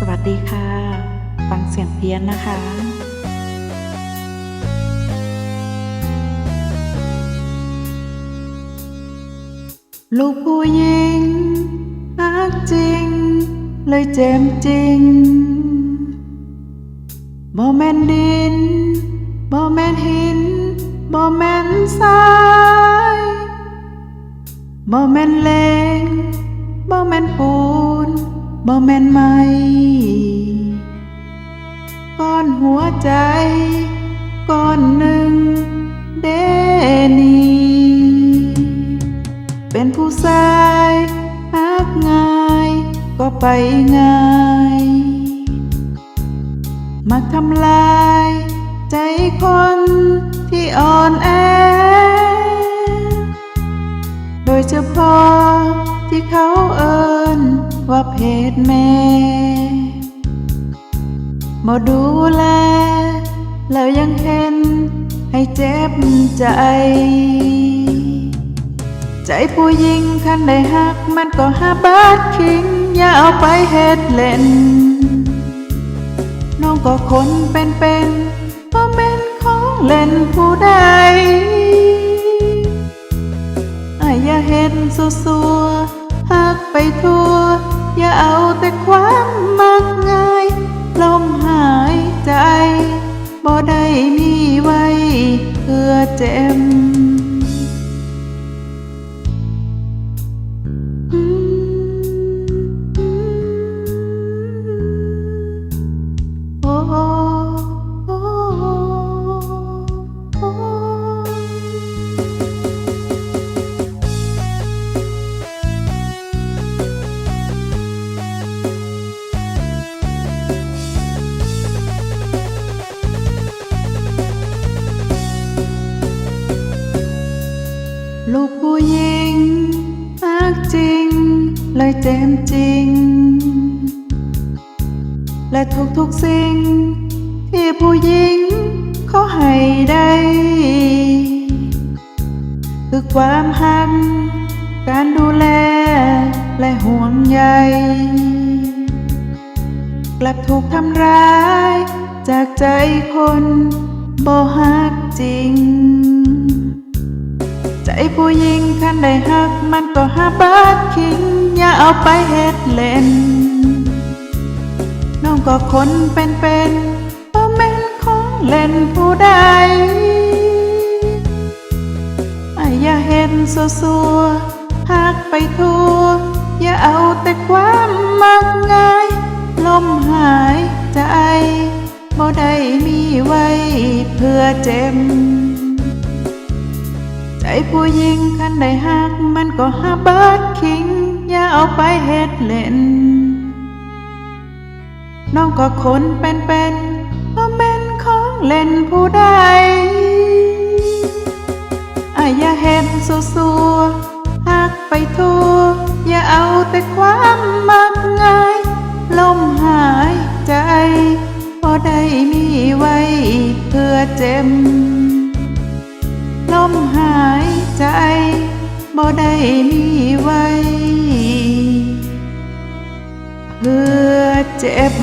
สวัสดีค่ะ ฟังเสียงเพี้ยนนะคะลูกผู้หญิงรักจริง เลยเจ็บจริงบ่แม่นดินบ่แม่นหินบ่แม่นทรายบ่แม่นเลงบ่แม่นปูน บ่แม่นไหมก้อนหัวใจ ก้อนหนึ่งเดนีเป็นผู้ชายหักง่ายก็ไปง่ายมักทำลายใจคนที่อ่อนแอ โดยเฉพาะที่เขาเอิ้น ว่าเพศแม่มาดูแล แล้วยังเห็นให้เจ็บใจ ใจผู้หญิงคันได้หักมันก็หาบาดคิง อย่าเอาไปเฮ็ดเล่น น้องก็คนเป็นเป็นๆบ่แม่นของเล่นผู้ใด แต่ความมักง่าย ลมหายใจ บ่ได้มีไว้เพื่อเจ็ม ลูกผู้หญิงรักจริง เลยเจ็บจริง และทุกทุกๆสิ่ง ที่ผู้หญิงเขาให้ได้ คือความหัก การดูแล และห่วงใย กลับถูกทำร้าย จากใจคนบ่ฮักจริง คันได้หักมันก็หาบาดคิงอย่าเอาไปเฮ็ดเล่น น้องก็คนเป็นเป็นๆบ่แม่นของเล่นผู้ใดไอ้อย่าเห็นสัวสัวๆหักไปทั่วอย่าเอาแต่ความมักง่าย ลมหายใจบ่ได้มีไว้เพื่อเจ็บ ผู้หญิงคันได้หักมันก็หาบาดคิง อย่าเอาไปเฮ็ดเล่น น้องก็คนเป็นเป็นๆบ่แม่นของเล่นผู้ใดอายอย่าเห็นสัวสัวๆหักไปทั่วอย่าเอาแต่ความมักง่าย ลมหายใจบ่ได้มีไว้เพื่อเจ็บ บ่ได้มีไว้ เพื่อเจ็บ